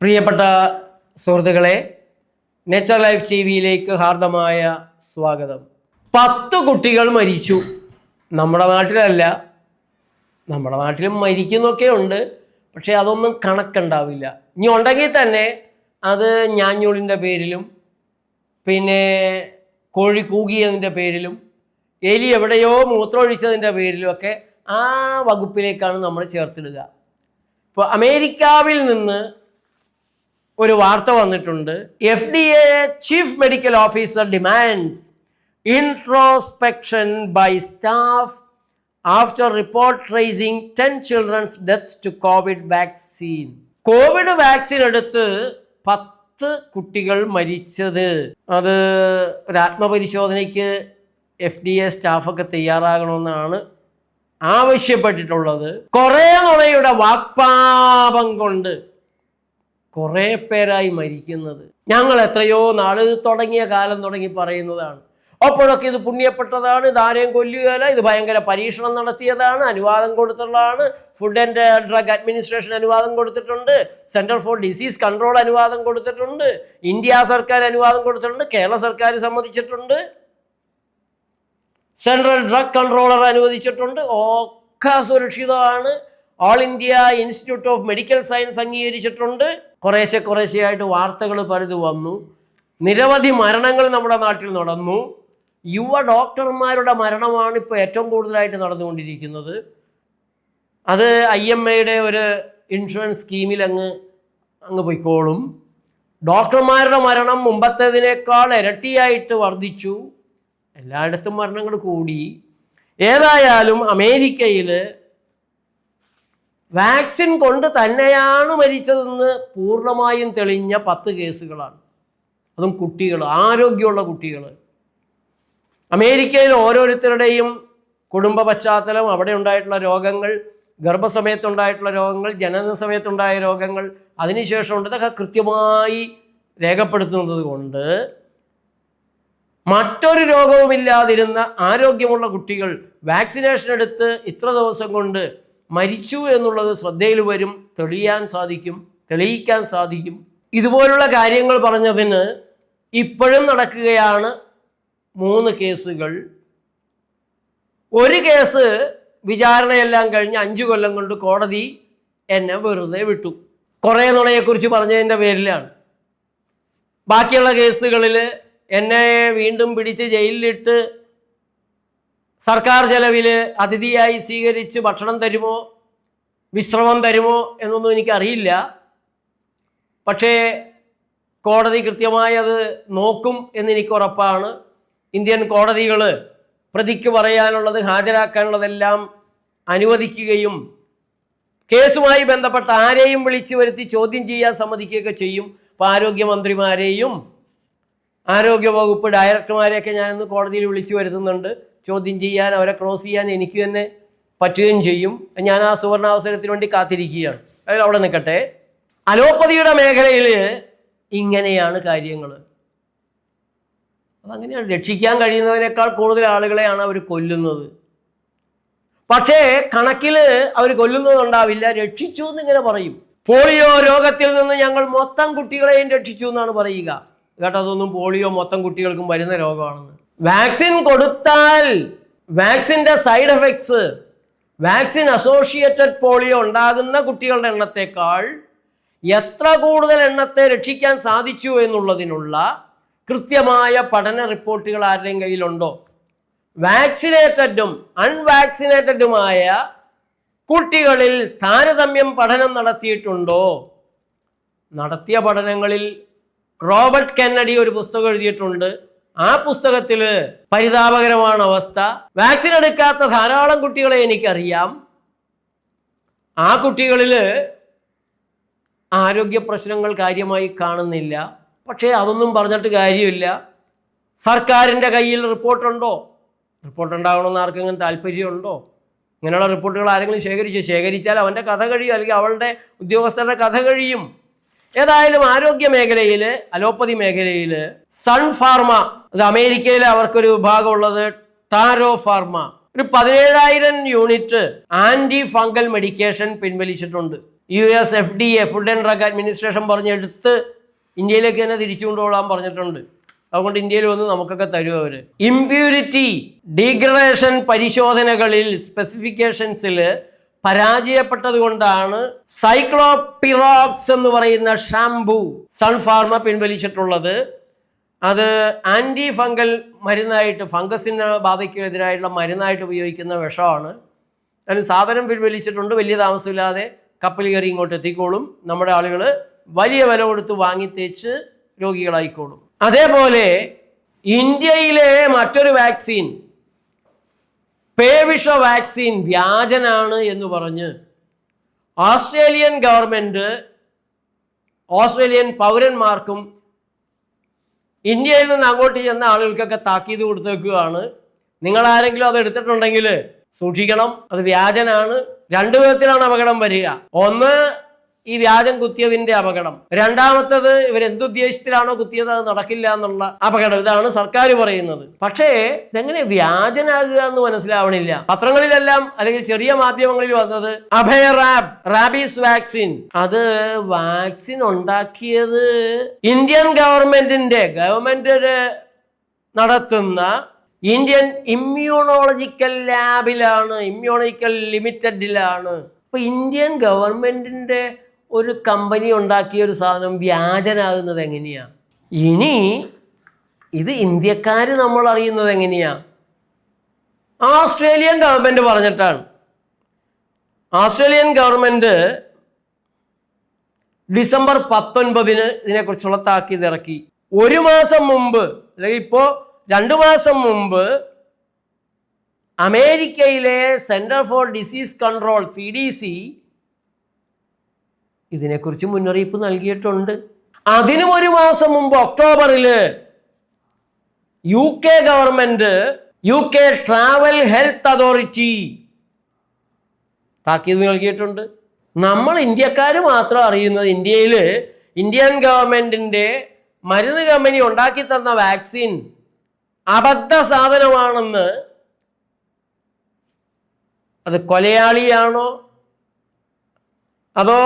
പ്രിയപ്പെട്ട സുഹൃത്തുക്കളെ nature life T വിയിലേക്ക് ഹാർദമായ സ്വാഗതം. പത്ത് കുട്ടികൾ മരിച്ചു. നമ്മുടെ നാട്ടിലല്ല. നമ്മുടെ നാട്ടിലും മരിക്കുന്നൊക്കെ ഉണ്ട്. പക്ഷേ അതൊന്നും കണക്കുണ്ടാവില്ല. ഇനി ഉണ്ടെങ്കിൽ തന്നെ അത് ഞാഞ്ഞൂളിന്റെ പേരിലും പിന്നെ കോഴി കൂകിയതിന്റെ പേരിലും എലി എവിടെയോ മൂത്രമൊഴിച്ചതിന്റെ പേരിലും ഒക്കെ ആ വകുപ്പിലേക്കാണ് നമ്മൾ ചേർത്തിടുക. ഇപ്പോൾ അമേരിക്കാവിൽ നിന്ന് ഒരു വാർത്ത വന്നിട്ടുണ്ട്. F D A chief medical officer demands introspection by staff after report tracing ten children's death to COVID vaccine COVID vaccine എടുത്ത് പത്ത് കുട്ടികൾ മരിച്ചത്. അത് ഒരു ആത്മപരിശോധനയ്ക്ക് എഫ് ഡി എ സ്റ്റാഫൊക്കെ തയ്യാറാകണമെന്നാണ് ആവശ്യപ്പെട്ടിട്ടുള്ളത്. കുറേ നുണയുടെ വാക്പാപം കൊണ്ട് കുറേ പേരായി മരിക്കുന്നത്. ഞങ്ങൾ എത്രയോ നാൾ തുടങ്ങിയ കാലം തുടങ്ങി പറയുന്നതാണ്. അപ്പോഴൊക്കെ ഇത് പുണ്യപ്പെട്ടതാണ് ഇത് ആരെയും കൊല്ലുകയല്ല ഇത് ഭയങ്കര പരീക്ഷണം നടത്തിയതാണ് അനുവാദം കൊടുത്തുള്ളതാണ് ഫുഡ് ആൻഡ് ഡ്രഗ് അഡ്മിനിസ്ട്രേഷൻ അനുവാദം കൊടുത്തിട്ടുണ്ട്. സെന്റർ ഫോർ ഡിസീസ് കൺട്രോൾ അനുവാദം കൊടുത്തിട്ടുണ്ട്. ഇന്ത്യ സർക്കാർ അനുവാദം കൊടുത്തിട്ടുണ്ട്. കേരള സർക്കാർ സമ്മതിച്ചിട്ടുണ്ട്. സെൻട്രൽ ഡ്രഗ് കൺട്രോളർ അനുവദിച്ചിട്ടുണ്ട്. ഒക്കെ സുരക്ഷിതമാണ്. All India Institute of Medical Science അംഗീകരിച്ചിട്ടുണ്ട്. കുറേശ്ശെ കുറേശ്ശെയായിട്ട് വാർത്തകൾ പലത് വന്നു. നിരവധി മരണങ്ങൾ നമ്മുടെ നാട്ടിൽ നടന്നു. യുവ ഡോക്ടർമാരുടെ മരണമാണ് ഇപ്പോൾ ഏറ്റവും കൂടുതലായിട്ട് നടന്നുകൊണ്ടിരിക്കുന്നത്. അത് ഐ എം എയുടെ ഒരു ഇൻഷുറൻസ് സ്കീമിൽ അങ്ങ് അങ്ങ് പോയിക്കോളും. ഡോക്ടർമാരുടെ മരണം മുമ്പത്തേതിനേക്കാൾ ഇരട്ടിയായിട്ട് വർദ്ധിച്ചു. എല്ലായിടത്തും മരണങ്ങൾ കൂടി. ഏതായാലും അമേരിക്കയിൽ വാക്സിൻ കൊണ്ട് തന്നെയാണ് മരിച്ചതെന്ന് പൂർണമായും തെളിഞ്ഞ പത്ത് കേസുകളാണ്. അതും കുട്ടികൾ ആരോഗ്യമുള്ള കുട്ടികൾ. അമേരിക്കയിൽ ഓരോരുത്തരുടെയും കുടുംബ പശ്ചാത്തലം അവിടെ ഉണ്ടായിട്ടുള്ള രോഗങ്ങൾ ഗർഭസമയത്തുണ്ടായിട്ടുള്ള രോഗങ്ങൾ ജനന സമയത്തുണ്ടായ രോഗങ്ങൾ അതിനുശേഷം ഇതൊക്കെ കൃത്യമായി രേഖപ്പെടുത്തുന്നത് കൊണ്ട് മറ്റൊരു രോഗവുമില്ലാതിരുന്ന ആരോഗ്യമുള്ള കുട്ടികൾ വാക്സിനേഷൻ എടുത്ത് ഇത്ര ദിവസം കൊണ്ട് മരിച്ചു എന്നുള്ളത് ശ്രദ്ധയിൽ വരും തെളിയാൻ സാധിക്കും തെളിയിക്കാൻ സാധിക്കും. ഇതുപോലുള്ള കാര്യങ്ങൾ പറഞ്ഞതിന് ഇപ്പോഴും നടക്കുകയാണ് മൂന്ന് കേസുകൾ. ഒരു കേസ് വിചാരണയെല്ലാം കഴിഞ്ഞ് അഞ്ചു കൊല്ലം കൊണ്ട് കോടതി എന്നെ വെറുതെ വിട്ടു. കുറേ നുണയെക്കുറിച്ച് പറഞ്ഞതിന്റെ പേരിലാണ്. ബാക്കിയുള്ള കേസുകളിൽ എന്നെ വീണ്ടും പിടിച്ച് ജയിലിലിട്ട് സർക്കാർ ചെലവിൽ അതിഥിയായി സ്വീകരിച്ച് ഭക്ഷണം തരുമോ? വിശ്രമം തരുമോ? എന്നൊന്നും എനിക്കറിയില്ല. പക്ഷേ കോടതി കൃത്യമായി അത് നോക്കും എന്നെനിക്ക് ഉറപ്പാണ്. ഇന്ത്യൻ കോടതികൾ പ്രതിക്ക് പറയാനുള്ളത് ഹാജരാക്കാനുള്ളതെല്ലാം അനുവദിക്കുകയും കേസുമായി ബന്ധപ്പെട്ട ആരെയും വിളിച്ചു വരുത്തി ചോദ്യം ചെയ്യാൻ സമ്മതിക്കുകയൊക്കെ ചെയ്യും. ഇപ്പോൾ ആരോഗ്യമന്ത്രിമാരെയും ആരോഗ്യവകുപ്പ് ഡയറക്ടർമാരെയൊക്കെ ഞാനിന്ന് കോടതിയിൽ വിളിച്ചു വരുത്തുന്നുണ്ട്. ചോദ്യം ചെയ്യാൻ അവരെ ക്രോസ് ചെയ്യാൻ എനിക്ക് തന്നെ പറ്റുകയും ചെയ്യും. ഞാൻ ആ സുവർണാവസരത്തിന് വേണ്ടി കാത്തിരിക്കുകയാണ്. അതിൽ അവിടെ നിൽക്കട്ടെ. അലോപ്പതിയുടെ മേഖലയിൽ ഇങ്ങനെയാണ് കാര്യങ്ങൾ. അതങ്ങനെയാണ്. രക്ഷിക്കാൻ കഴിയുന്നതിനേക്കാൾ കൂടുതൽ ആളുകളെയാണ് അവർ കൊല്ലുന്നത്. പക്ഷേ കണക്കിൽ അവർ കൊല്ലുന്നതുണ്ടാവില്ല രക്ഷിച്ചു എന്നിങ്ങനെ പറയും. പോളിയോ രോഗത്തിൽ നിന്ന് ഞങ്ങൾ മൊത്തം കുട്ടികളെയും രക്ഷിച്ചു എന്നാണ് പറയുക. കേട്ടോ അതൊന്നും പോളിയോ മൊത്തം കുട്ടികൾക്കും വരുന്ന രോഗമാണെന്ന്. വാക്സിൻ കൊടുത്താൽ വാക്സിന്റെ side effects vaccine associated polio ഉണ്ടാകുന്ന കുട്ടികളുടെ എണ്ണത്തേക്കാൾ എത്ര കൂടുതൽ എണ്ണത്തെ രക്ഷിക്കാൻ സാധിച്ചു എന്നുള്ളതിനുള്ള കൃത്യമായ പഠന റിപ്പോർട്ടുകൾ ആരുടെയും കയ്യിലുണ്ടോ? വാക്സിനേറ്റഡും അൺവാക്സിനേറ്റഡുമായ കുട്ടികളിൽ താരതമ്യം പഠനം നടത്തിയിട്ടുണ്ടോ? നടത്തിയ പഠനങ്ങളിൽ റോബർട്ട് കെന്നഡി ഒരു പുസ്തകം എഴുതിയിട്ടുണ്ട്. ആ പുസ്തകത്തിൽ പരിതാപകരമാണ് അവസ്ഥ. വാക്സിൻ എടുക്കാത്ത ധാരാളം കുട്ടികളെ എനിക്കറിയാം. ആ കുട്ടികളിൽ ആരോഗ്യ പ്രശ്നങ്ങൾ കാര്യമായി കാണുന്നില്ല. പക്ഷേ അതൊന്നും പറഞ്ഞിട്ട് കാര്യമില്ല. സർക്കാരിന്റെ കയ്യിൽ റിപ്പോർട്ടുണ്ടോ? റിപ്പോർട്ട് ഉണ്ടാകണമെന്ന് ആർക്കെങ്കിലും താല്പര്യമുണ്ടോ? ഇങ്ങനെയുള്ള റിപ്പോർട്ടുകൾ ആരെങ്കിലും ശേഖരിച്ചു ശേഖരിച്ചാൽ അവന്റെ കഥ കഴിയും അല്ലെങ്കിൽ അവളുടെ ഉദ്യോഗസ്ഥരുടെ കഥ കഴിയും. ഏതായാലും ആരോഗ്യ മേഖലയിൽ അലോപ്പതി മേഖലയിൽ സൺ ഫാർമ അത് അമേരിക്കയിൽ അവർക്കൊരു വിഭാഗമുള്ളത് ടാരോ ഫാർമ. ഒരു പതിനേഴായിരം unit anti fungal medication പിൻവലിച്ചിട്ടുണ്ട്. U S F D A Food and Drug Administration പറഞ്ഞ് എടുത്ത് ഇന്ത്യയിലേക്ക് തന്നെ തിരിച്ചു കൊണ്ടുപോകാൻ പറഞ്ഞിട്ടുണ്ട്. അതുകൊണ്ട് ഇന്ത്യയിൽ വന്ന് നമുക്കൊക്കെ തരും അവർ ഇമ്പ്യൂരിറ്റി ഡീഗ്രഡേഷൻ പരിശോധനകളിൽ സ്പെസിഫിക്കേഷൻസിൽ പരാജയപ്പെട്ടത് കൊണ്ടാണ് സൈക്ലോപിറോക്സ് എന്ന് പറയുന്ന ഷാംപൂ സൺഫാർമ പിൻവലിച്ചിട്ടുള്ളത്. അത് ആന്റി ഫംഗൽ മരുന്നായിട്ട് ഫംഗസിന് ബാധയ്ക്കെതിരായിട്ടുള്ള മരുന്നായിട്ട് ഉപയോഗിക്കുന്ന വിഷമാണ്. അതിന് സാധനം പിൻവലിച്ചിട്ടുണ്ട് വലിയ താമസമില്ലാതെ കപ്പൽ കയറി ഇങ്ങോട്ട് എത്തിക്കോളും. നമ്മുടെ ആളുകൾ വലിയ വില കൊടുത്ത് വാങ്ങി തേച്ച് രോഗികളായിക്കോളും. അതേപോലെ ഇന്ത്യയിലെ മറ്റൊരു വാക്സിൻ പേവിഷ വാക്സിൻ വ്യാജനാണ് എന്ന് പറഞ്ഞ് ഓസ്ട്രേലിയൻ ഗവൺമെന്റ് ഓസ്ട്രേലിയൻ പൗരന്മാർക്കും ഇന്ത്യയിൽ നിന്ന് അങ്ങോട്ട് ചെന്ന ആളുകൾക്കൊക്കെ താക്കീത് കൊടുത്തേക്കുകയാണ്. നിങ്ങൾ ആരെങ്കിലും അത് എടുത്തിട്ടുണ്ടെങ്കിൽ സൂക്ഷിക്കണം. അത് വ്യാജനാണ്. രണ്ടു വിധത്തിലാണ് അപകടം വരിക. ഒന്ന് ഈ വ്യാജം കുത്തിയതിന്റെ അപകടം. രണ്ടാമത്തത് ഇവർ എന്തുദ്ദേശത്തിലാണോ കുത്തിയത് അത് നടക്കില്ല എന്നുള്ള അപകടം. ഇതാണ് സർക്കാർ പറയുന്നത്. പക്ഷേ ഇതെങ്ങനെ വ്യാജനാകുക എന്ന് മനസ്സിലാവണില്ല. പത്രങ്ങളിലെല്ലാം അല്ലെങ്കിൽ ചെറിയ മാധ്യമങ്ങളിൽ വന്നത് അഭയ റാബ് റാബീസ് വാക്സിൻ. അത് വാക്സിൻ ഉണ്ടാക്കിയത് ഇന്ത്യൻ ഗവൺമെന്റിന്റെ ഗവൺമെന്റ് നടത്തുന്ന ഇന്ത്യൻ ഇമ്മ്യൂണോളജിക്കൽ ലാബിലാണ് ഇമ്മ്യൂണോളജിക്കൽ ലിമിറ്റഡിലാണ്. അപ്പൊ ഇന്ത്യൻ ഗവൺമെന്റിന്റെ ഒരു കമ്പനി ഉണ്ടാക്കിയ ഒരു സാധനം വ്യാജനാകുന്നത് എങ്ങനെയാ? ഇനി ഇത് ഇന്ത്യക്കാർ നമ്മൾ അറിയുന്നത് എങ്ങനെയാ? ഓസ്ട്രേലിയൻ ഗവൺമെന്റ് പറഞ്ഞിട്ടാണ്. ഓസ്ട്രേലിയൻ ഗവൺമെന്റ് ഡിസംബർ പത്തൊൻപതിന് ഇതിനെക്കുറിച്ചുള്ള താക്കീത് ഇറക്കി. ഒരു മാസം മുമ്പ് അല്ലെങ്കിൽ ഇപ്പോൾ രണ്ട് മാസം മുമ്പ് അമേരിക്കയിലെ Centre for Disease Control C D C ഇതിനെക്കുറിച്ച് മുന്നറിയിപ്പ് നൽകിയിട്ടുണ്ട്. അതിനും ഒരു മാസം മുമ്പ് ഒക്ടോബറിൽ U K government U K travel health authority താക്കീത് നൽകിയിട്ടുണ്ട്. നമ്മൾ ഇന്ത്യക്കാർ മാത്രം അറിയുന്നത് ഇന്ത്യയിൽ ഇന്ത്യൻ ഗവൺമെന്റിന്റെ മരുന്ന് കമ്പനി ഉണ്ടാക്കി തന്ന വാക്സിൻ അബദ്ധ സാധനമാണെന്ന് അത് കൊലയാളിയാണോ? അതോ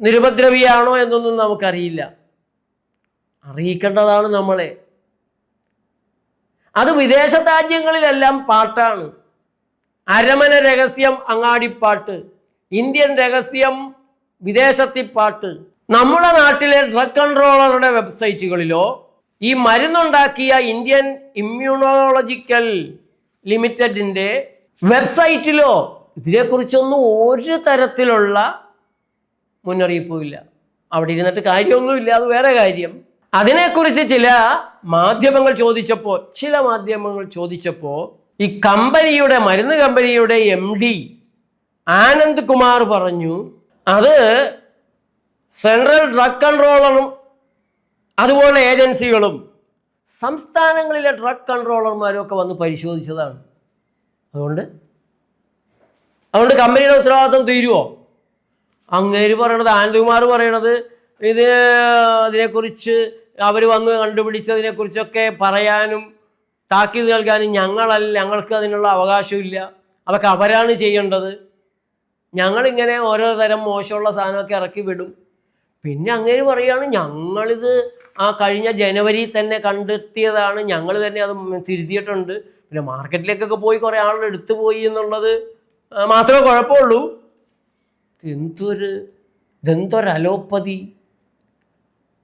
നിരുപദ്രവിയാണോ എന്നൊന്നും നമുക്കറിയില്ല. അറിയിക്കേണ്ടതാണ് നമ്മളെ. അത് വിദേശ രാജ്യങ്ങളിലെല്ലാം പാട്ടാണ്. അരമന രഹസ്യം അങ്ങാടിപ്പാട്ട് ഇന്ത്യൻ രഹസ്യം വിദേശത്തി പാട്ട് നമ്മുടെ നാട്ടിലെ ഡ്രഗ് കൺട്രോളറുടെ വെബ്സൈറ്റുകളിലോ ഈ മരുന്നുണ്ടാക്കിയ ഇന്ത്യൻ ഇമ്മ്യൂണോളജിക്കൽ ലിമിറ്റഡിന്റെ വെബ്സൈറ്റിലോ ഇതിനെക്കുറിച്ചൊന്നും ഒരു തരത്തിലുള്ള മുന്നറിയിപ്പും ഇല്ല അവിടെ ഇരുന്നിട്ട് കാര്യമൊന്നുമില്ല അത് വേറെ കാര്യം. അതിനെക്കുറിച്ച് ചില മാധ്യമങ്ങൾ ചോദിച്ചപ്പോൾ ചില മാധ്യമങ്ങൾ ചോദിച്ചപ്പോൾ ഈ കമ്പനിയുടെ മരുന്ന് കമ്പനിയുടെ എം ഡി ആനന്ദ് കുമാർ പറഞ്ഞു അത് സെൻട്രൽ ഡ്രഗ് കൺട്രോളറും അതുപോലെ ഏജൻസികളും സംസ്ഥാനങ്ങളിലെ ഡ്രഗ് കൺട്രോളർമാരും ഒക്കെ വന്ന് പരിശോധിച്ചതാണ്. അതുകൊണ്ട് അതുകൊണ്ട് കമ്പനിയുടെ ഉത്തരവാദിത്വം തീരുമോ അങ്ങേര് പറയണത് ആനന്ദകുമാർ പറയണത് ഇത് അതിനെക്കുറിച്ച് അവർ വന്ന് കണ്ടുപിടിച്ചതിനെക്കുറിച്ചൊക്കെ പറയാനും താക്കീത് നൽകാനും ഞങ്ങളല്ല ഞങ്ങൾക്ക് അതിനുള്ള അവകാശമില്ല. അതൊക്കെ അവരാണ് ചെയ്യേണ്ടത്. ഞങ്ങളിങ്ങനെ ഓരോ തരം മോശമുള്ള സാധനമൊക്കെ ഇറക്കി വിടും. പിന്നെ അങ്ങനെ പറയുകയാണ് ഞങ്ങളിത് ആ കഴിഞ്ഞ ജനുവരി തന്നെ കണ്ടെത്തിയതാണ് ഞങ്ങൾ തന്നെ അത് തിരുത്തിയിട്ടുണ്ട്. പിന്നെ മാർക്കറ്റിലേക്കൊക്കെ പോയി കുറേ ആളുകൾ എടുത്തു പോയി എന്നുള്ളത് മാത്രമേ കുഴപ്പമുള്ളൂ. എന്തൊരു ഇതെന്തൊരു അലോപ്പതി?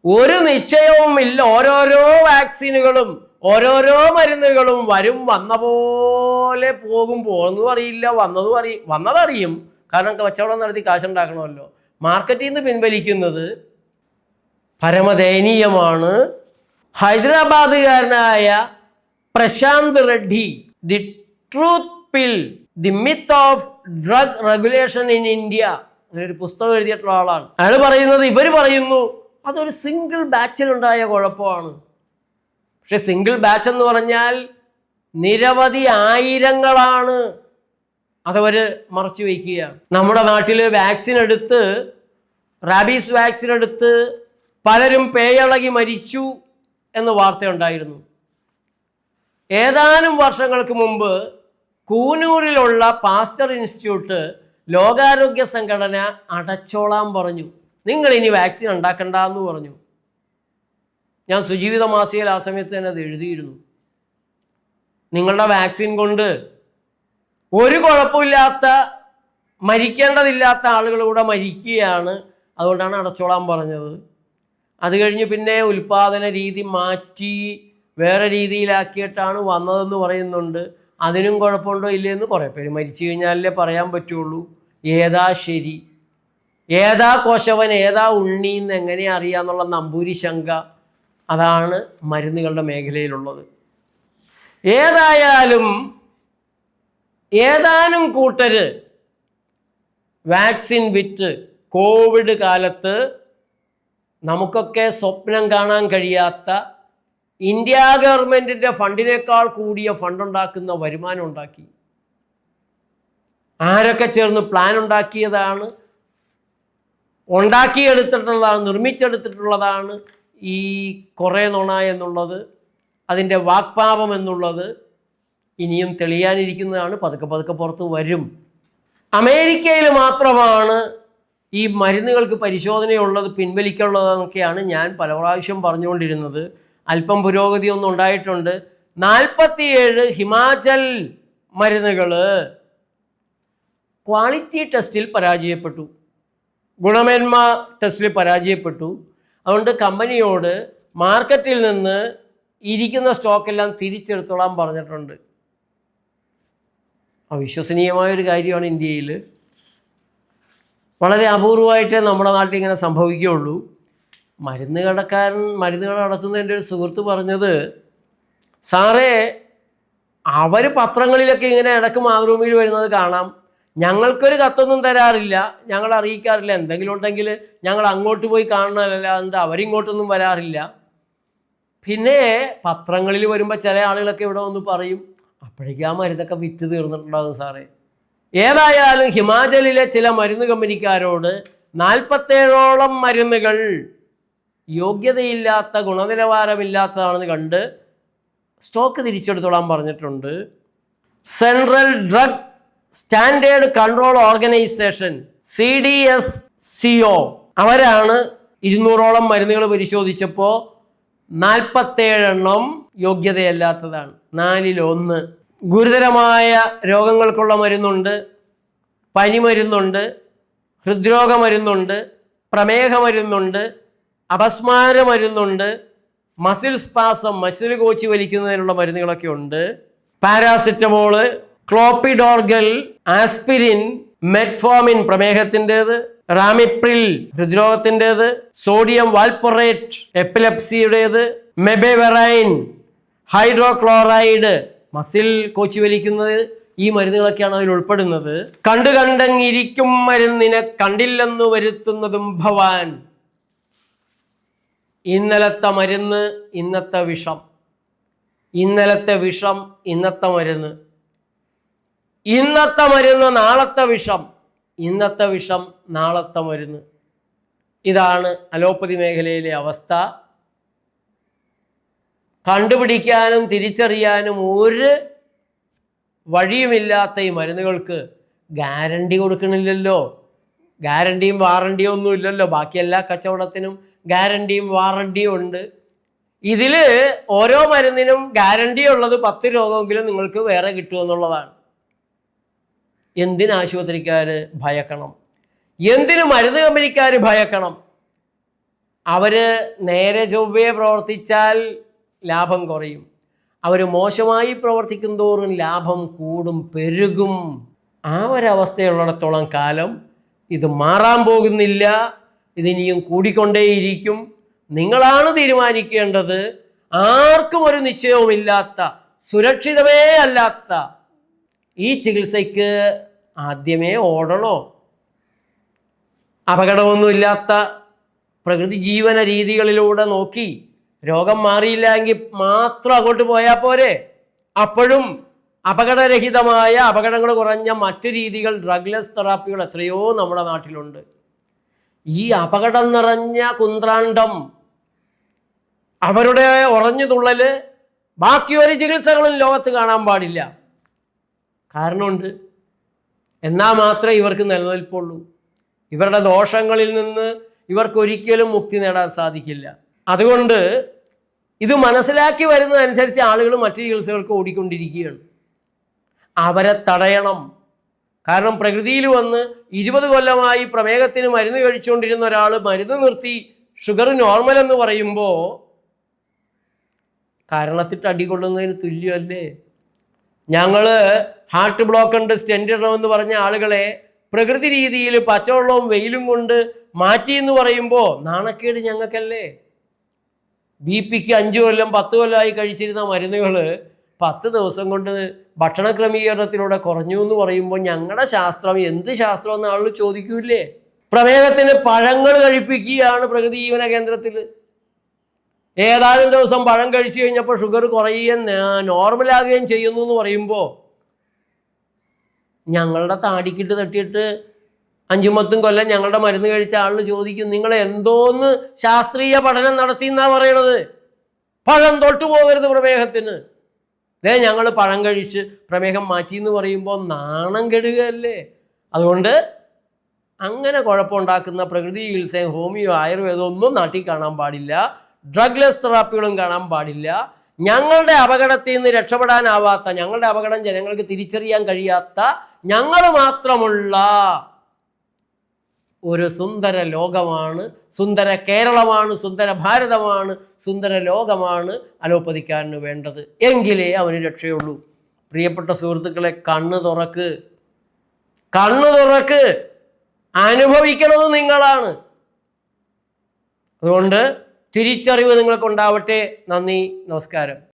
ഒരു നിശ്ചയവും ഇല്ല ഓരോരോ വാക്സിനുകളും ഓരോരോ മരുന്നുകളും വരും. വന്ന പോലെ പോകും പോകുന്നതും അറിയില്ല. വന്നതും അറിയും. വന്നതറിയും കാരണം കച്ചവടം നടത്തി കാശുണ്ടാക്കണമല്ലോ. മാർക്കറ്റിൽ നിന്ന് പിൻവലിക്കുന്നത് പരമദയനീയമാണ്. ഹൈദരാബാദുകാരനായ Prashant Reddy The Truth Pill The Myth of Drug Regulation in India അങ്ങനെ ഒരു പുസ്തകം എഴുതിയിട്ടുള്ള ആളാണ്. അയാൾ പറയുന്നത് ഇവർ പറയുന്നു. അതൊരു സിംഗിൾ ബാച്ചിലുണ്ടായ കുഴപ്പമാണ്. പക്ഷെ സിംഗിൾ ബാച്ച് എന്ന് പറഞ്ഞാൽ നിരവധി ആയിരങ്ങളാണ് അതവർ മറച്ചു വയ്ക്കുകയാണ് നമ്മുടെ നാട്ടിൽ വാക്സിൻ എടുത്ത് റാബീസ് വാക്സിൻ എടുത്ത് പലരും പേയളകി മരിച്ചു എന്ന് വാർത്തയുണ്ടായിരുന്നു ഏതാനും വർഷങ്ങൾക്ക് മുമ്പ് കൂനൂരിലുള്ള പാസ്റ്റർ ഇൻസ്റ്റിറ്റ്യൂട്ട് ലോകാരോഗ്യ സംഘടന അടച്ചോളാൻ പറഞ്ഞു. നിങ്ങൾ ഇനി വാക്സിൻ ഉണ്ടാക്കണ്ട എന്ന് പറഞ്ഞു. ഞാൻ സുജീവിത മാസികയിൽ ആ സമയത്ത് തന്നെ അത് എഴുതിയിരുന്നു. നിങ്ങളുടെ വാക്സിൻ കൊണ്ട് ഒരു കുഴപ്പമില്ലാത്ത മരിക്കേണ്ടതില്ലാത്ത ആളുകൾ കൂടെ മരിക്കുകയാണ്. അതുകൊണ്ടാണ് അടച്ചോളാൻ പറഞ്ഞത്. അത് കഴിഞ്ഞ് പിന്നെ ഉൽപാദന രീതി മാറ്റി വേറെ രീതിയിലാക്കിയിട്ടാണ് വന്നതെന്ന് പറയുന്നുണ്ട്. അതിനും കുഴപ്പമുണ്ടോ ഇല്ലയെന്ന് കുറേ പേര് മരിച്ചു കഴിഞ്ഞാലേ പറയാൻ പറ്റുള്ളൂ. ഏതാ ശരി? ഏതാ കോശവൻ? ഏതാ ഉണ്ണി എന്ന് എങ്ങനെ അറിയാന്നുള്ള നമ്പൂരി ശങ്ക അതാണ് മരുന്നുകളുടെ മേഖലയിലുള്ളത്. ഏതായാലും ഏതാനും കൂട്ടര് വാക്സിൻ വിറ്റ് കോവിഡ് കാലത്ത് നമുക്കൊക്കെ സ്വപ്നം കാണാൻ കഴിയാത്ത ഇന്ത്യ ഗവൺമെന്റിന്റെ ഫണ്ടിനേക്കാൾ കൂടിയ ഫണ്ട് ഉണ്ടാക്കുന്ന വരുമാനം ഉണ്ടാക്കി. ആരൊക്കെ ചേർന്ന് പ്ലാൻ ഉണ്ടാക്കിയതാണ്? ഉണ്ടാക്കിയെടുത്തിട്ടുള്ളതാണ് നിർമ്മിച്ചെടുത്തിട്ടുള്ളതാണ് ഈ കുറേ നുണ എന്നുള്ളത് അതിന്റെ വാക്പാപം എന്നുള്ളത് ഇനിയും തെളിയാനിരിക്കുന്നതാണ്. പതുക്കെ പതുക്കെ പുറത്ത് വരും. അമേരിക്കയിൽ മാത്രമാണ് ഈ മരുന്നുകൾക്ക് പരിശോധനയുള്ളത് പിൻവലിക്കുള്ളതെന്നൊക്കെയാണ് ഞാൻ പല പ്രാവശ്യം പറഞ്ഞുകൊണ്ടിരുന്നത്. അല്പം പുരോഗതി ഒന്നും ഉണ്ടായിട്ടുണ്ട്. നാൽപ്പത്തിയേഴ് ഹിമാചൽ മരുന്നുകൾ ക്വാളിറ്റി ടെസ്റ്റിൽ പരാജയപ്പെട്ടു. ഗുണമേന്മ ടെസ്റ്റിൽ പരാജയപ്പെട്ടു. അതുകൊണ്ട് കമ്പനിയോട് മാർക്കറ്റിൽ നിന്ന് ഇരിക്കുന്ന സ്റ്റോക്കെല്ലാം തിരിച്ചെടുത്തോളാൻ പറഞ്ഞിട്ടുണ്ട്. അവിശ്വസനീയമായൊരു കാര്യമാണ് ഇന്ത്യയിൽ വളരെ അപൂർവമായിട്ടേ നമ്മുടെ നാട്ടിൽ ഇങ്ങനെ സംഭവിക്കുകയുള്ളൂ. മരുന്ന് കടക്കാരൻ മരുന്ന് കട നടത്തുന്നതിന്റെ ഒരു സുഹൃത്ത് പറഞ്ഞത് സാറേ അവർ പത്രങ്ങളിലൊക്കെ ഇങ്ങനെ ഇടയ്ക്ക് മാതൃഭൂമിയിൽ വരുന്നത് കാണാം. ഞങ്ങൾക്കൊരു കത്തൊന്നും തരാറില്ല. ഞങ്ങൾ അറിയിക്കാറില്ല. എന്തെങ്കിലും ഉണ്ടെങ്കിൽ ഞങ്ങൾ അങ്ങോട്ട് പോയി കാണണമല്ലാണ്ട് അവരിങ്ങോട്ടൊന്നും വരാറില്ല. പിന്നെ പത്രങ്ങളിൽ വരുമ്പോൾ ചില ആളുകളൊക്കെ ഇവിടെ വന്ന് പറയും അപ്പോഴേക്കും ആ മരുന്നൊക്കെ വിറ്റ് തീർന്നിട്ടുണ്ടാകും സാറേ. ഏതായാലും ഹിമാചലിലെ ചില മരുന്ന് കമ്പനിക്കാരോട് നാൽപ്പത്തേഴോളം മരുന്നുകൾ യോഗ്യതയില്ലാത്ത ഗുണനിലവാരമില്ലാത്തതാണെന്ന് കണ്ട് സ്റ്റോക്ക് തിരിച്ചെടുത്തോളാൻ പറഞ്ഞിട്ടുണ്ട്. Central Drug Standard Control Organisation C D S CO അവരാണ് ഇരുന്നൂറോളം മരുന്നുകൾ പരിശോധിച്ചപ്പോൾ നാൽപ്പത്തേഴെണ്ണം യോഗ്യതയല്ലാത്തതാണ്. നാലിലൊന്ന്. ഗുരുതരമായ രോഗങ്ങൾക്കുള്ള മരുന്നുണ്ട് പനി മരുന്നുണ്ട് ഹൃദ്രോഗ മരുന്നുണ്ട് പ്രമേഹ മരുന്നുണ്ട് അപസ്മാര മരുന്നുണ്ട് മസിൽ സ്പാസം മസിൽ കോച്ചി വലിക്കുന്നതിനുള്ള മരുന്നുകളൊക്കെ ഉണ്ട്. പാരാസിറ്റമോൾ ക്ലോപ്പിഡോർഗൽ ആസ്പിരിൻ മെറ്റ്ഫോമിൻ പ്രമേഹത്തിന്റെത് റാമിപ്രിൽ ഹൃദ്രോഗത്തിന്റെത് സോഡിയം വാൽപ്പൊറേറ്റ് എപ്പിലെപ്സിയുടേത് മെബെവെറൈൻ ഹൈഡ്രോക്ലോറൈഡ് മസിൽ കോച്ചി വലിക്കുന്നത് ഈ മരുന്നുകളൊക്കെയാണ് അതിൽ ഉൾപ്പെടുന്നത്. കണ്ടു കണ്ടങ്ങിരിക്കും മരുന്നിനെ കണ്ടില്ലെന്ന് വരുത്തുന്നതും ഭവാൻ. ഇന്നലത്തെ മരുന്ന് ഇന്നത്തെ വിഷം. ഇന്നലത്തെ വിഷം ഇന്നത്തെ മരുന്ന്. ഇന്നത്തെ മരുന്ന് നാളത്തെ വിഷം. ഇന്നത്തെ വിഷം നാളത്തെ മരുന്ന്. ഇതാണ് അലോപ്പതി മേഖലയിലെ അവസ്ഥ. കണ്ടുപിടിക്കാനും തിരിച്ചറിയാനും ഒരു വഴിയുമില്ലാത്ത ഈ മരുന്നുകൾക്ക് ഗ്യാരണ്ടി കൊടുക്കണില്ലല്ലോ. ഗ്യാരണ്ടിയും വാറണ്ടിയും ഒന്നും ഇല്ലല്ലോ ബാക്കി എല്ലാ കച്ചവടത്തിനും ഗ്യാരണ്ടിയും വാറണ്ടിയും ഉണ്ട്. ഇതിൽ ഓരോ മരുന്നിനും ഗ്യാരണ്ടി ഉള്ളത് പത്ത് രോഗമെങ്കിലും നിങ്ങൾക്ക് വേറെ കിട്ടുമെന്നുള്ളതാണ് എന്തിന് ആശുപത്രിക്കാർ ഭയക്കണം? എന്തിന് മരുന്ന് കമ്പനിക്കാർ ഭയക്കണം? അവർ നേരെ ചൊവ്വയെ പ്രവർത്തിച്ചാൽ ലാഭം കുറയും. അവർ മോശമായി പ്രവർത്തിക്കും തോറും ലാഭം കൂടും പെരുകും. ആ ഒരവസ്ഥയുള്ളിടത്തോളം കാലം ഇത് മാറാൻ പോകുന്നില്ല. ഇതിനിയും കൂടിക്കൊണ്ടേയിരിക്കും. നിങ്ങളാണ് തീരുമാനിക്കേണ്ടത്. ആർക്കും ഒരു നിശ്ചയവുമില്ലാത്ത സുരക്ഷിതമേ അല്ലാത്ത ഈ ചികിത്സയ്ക്ക് ആദ്യമേ ഓടണോ? അപകടമൊന്നുമില്ലാത്ത പ്രകൃതി ജീവന രീതികളിലൂടെ നോക്കി രോഗം മാറിയില്ല എങ്കിൽ മാത്രം അങ്ങോട്ട് പോയാൽ പോരെ. അപ്പോഴും അപകടരഹിതമായ അപകടങ്ങൾ കുറഞ്ഞ മറ്റു രീതികൾ ഡ്രഗ്ലെസ് തെറാപ്പികൾ എത്രയോ നമ്മുടെ നാട്ടിലുണ്ട്. ഈ അപകടം നിറഞ്ഞ കുന്ത്രാണ്ടം. അവരുടെ ഉറഞ്ഞു തുള്ളൽ ബാക്കി ഒരു ചികിത്സകളും ലോകത്ത് കാണാൻ പാടില്ല. കാരണമുണ്ട്. എന്നാൽ മാത്രമേ ഇവർക്ക് നിലനിൽപ്പുള്ളൂ. ഇവരുടെ ദോഷങ്ങളിൽ നിന്ന് ഇവർക്കൊരിക്കലും മുക്തി നേടാൻ സാധിക്കില്ല. അതുകൊണ്ട് ഇത് മനസ്സിലാക്കി വരുന്നതനുസരിച്ച് ആളുകൾ മറ്റു ചികിത്സകൾക്ക് ഓടിക്കൊണ്ടിരിക്കുകയാണ്. അവരെ തടയണം. കാരണം പ്രകൃതിയിൽ വന്ന് ഇരുപത് കൊല്ലമായി പ്രമേഹത്തിന് മരുന്ന് കഴിച്ചുകൊണ്ടിരുന്ന ഒരാൾ മരുന്ന് നിർത്തി ഷുഗർ നോർമൽ എന്ന് പറയുമ്പോൾ കാരണത്തിട്ട് അടികൊള്ളുന്നതിന് തുല്യമല്ലേ? ഞങ്ങൾ ഹാർട്ട് ബ്ലോക്ക് ഉണ്ട് സ്റ്റെൻഡ് ഇടണമെന്ന് പറഞ്ഞ ആളുകളെ പ്രകൃതി രീതിയിൽ പച്ചവെള്ളവും വെയിലും കൊണ്ട് മാറ്റി എന്ന് പറയുമ്പോൾ നാണക്കേട് ഞങ്ങൾക്കല്ലേ? ബി പിക്ക് അഞ്ച് കൊല്ലം പത്ത് കൊല്ലമായി കഴിച്ചിരുന്ന മരുന്നുകൾ പത്ത് ദിവസം കൊണ്ട് ഭക്ഷണ ക്രമീകരണത്തിലൂടെ കുറഞ്ഞു എന്ന് പറയുമ്പോൾ ഞങ്ങളുടെ ശാസ്ത്രം എന്ത് ശാസ്ത്രം എന്ന് ആളുകൾ ചോദിക്കൂല്ലേ? പ്രമേഹത്തിന് പഴങ്ങൾ കഴിപ്പിക്കുകയാണ് പ്രകൃതി ജീവന കേന്ദ്രത്തിൽ ഏതാനും ദിവസം പഴം കഴിച്ചു കഴിഞ്ഞപ്പോൾ ഷുഗർ കുറയുകയും നോർമലാകുകയും ചെയ്യുന്നു എന്ന് പറയുമ്പോൾ ഞങ്ങളുടെ താടിക്കിട്ട് തട്ടിയിട്ട് അഞ്ചുമത്തും കൊല്ലം ഞങ്ങളുടെ മരുന്ന് കഴിച്ച ആളിന് ചോദിക്കും നിങ്ങൾ എന്തോന്ന് ശാസ്ത്രീയ പഠനം നടത്തി എന്നാ പറയണത്? പഴം തൊട്ടു പോകരുത് പ്രമേഹത്തിന്. ദേ ഞങ്ങൾ പഴം കഴിച്ച് പ്രമേഹം മാറ്റി എന്ന് പറയുമ്പോൾ നാണം കെടുകയല്ലേ? അതുകൊണ്ട് അങ്ങനെ കുഴപ്പമുണ്ടാക്കുന്ന പ്രകൃതി ചികിത്സയും ഹോമിയോ ആയുർവേദം ഒന്നും നാട്ടിൽ കാണാൻ പാടില്ല. ഡ്രഗ്ലെസ് തെറാപ്പികളും കാണാൻ പാടില്ല. ഞങ്ങളുടെ അപകടത്തിൽ നിന്ന് രക്ഷപ്പെടാനാവാത്ത ഞങ്ങളുടെ അപകടം ജനങ്ങൾക്ക് തിരിച്ചറിയാൻ കഴിയാത്ത ഞങ്ങൾ മാത്രമുള്ള ഒരു സുന്ദര ലോകമാണ് സുന്ദര കേരളമാണ് സുന്ദര ഭാരതമാണ് സുന്ദര ലോകമാണ് അലോപ്പതിക്കാരന് വേണ്ടത്. എങ്കിലേ അവന് രക്ഷയുള്ളൂ. പ്രിയപ്പെട്ട സുഹൃത്തുക്കളെ കണ്ണ് തുറക്ക്. കണ്ണ് തുറക്ക്. അനുഭവിക്കുന്നത് നിങ്ങളാണ്. അതുകൊണ്ട് തിരിച്ചറിവ് നിങ്ങൾക്കുണ്ടാവട്ടെ. നന്ദി നമസ്കാരം.